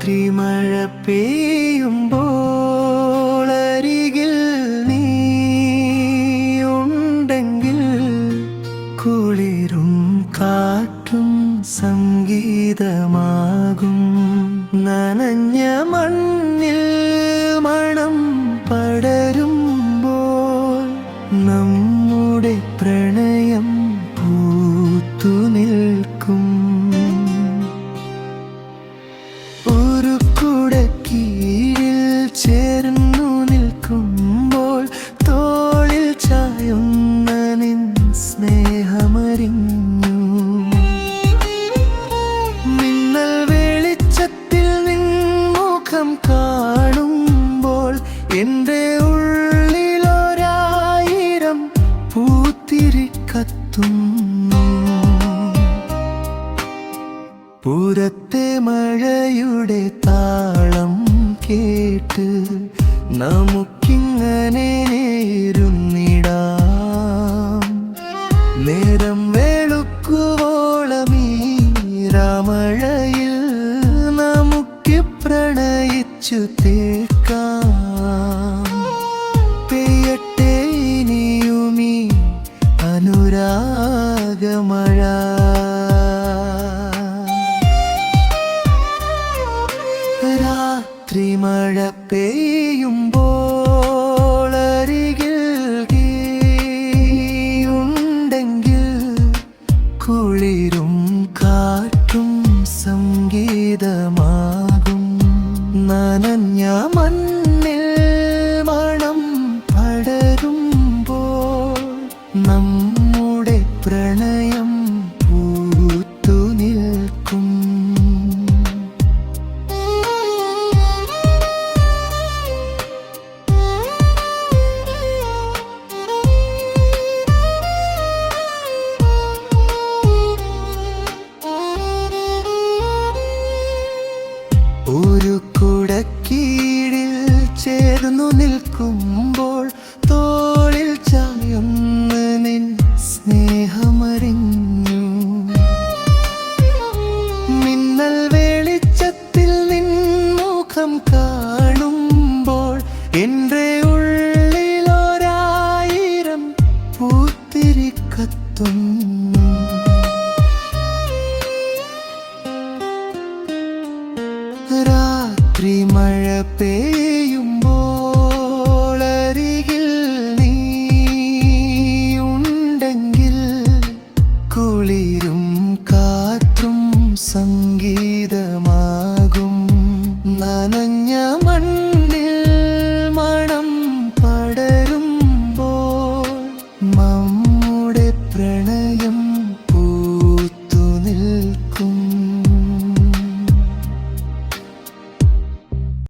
രാത്രി മഴ പെയ്യുമ്പോൾ അരികിൽ നീ ഉണ്ടെങ്കിൽ കുളിരും കാറ്റും സംഗീതമാകും. നനഞ്ഞ മണ്ണിൽ മുഖം കാണുമ്പോൾ എന്റെ ഉള്ളിലൊരായിരം പൂത്തിരി കത്തുന്നു. പുറത്തെ മഴയുടെ താളം കേട്ട് നമുക്കിങ്ങനെ നേരുന്നിടാം നേരം വെളുക്കുവോളമീ രാമഴയിൽ പ്രണയിച്ചു തീർക്കാം. പെയ്യട്ടെ അനുരാഗമഴ. രാത്രി മഴ പെയ്യുമ്പോൾ നനഞ്ഞ മണ്ണിൽ ചേർന്നു നിൽക്കുമ്പോൾ തോളിൽ ചായം നിൻ സ്നേഹമറിഞ്ഞു. മിന്നൽ വെളിച്ചത്തിൽ നിൻ മുഖം കാണുമ്പോൾ എന്റെ ഉള്ളിലൊരായിരം പൂത്തിരി കത്തുന്നു. രാത്രി മഴ പെയ്യുമ്പോൾ കാറ്റും സംഗീതമാകും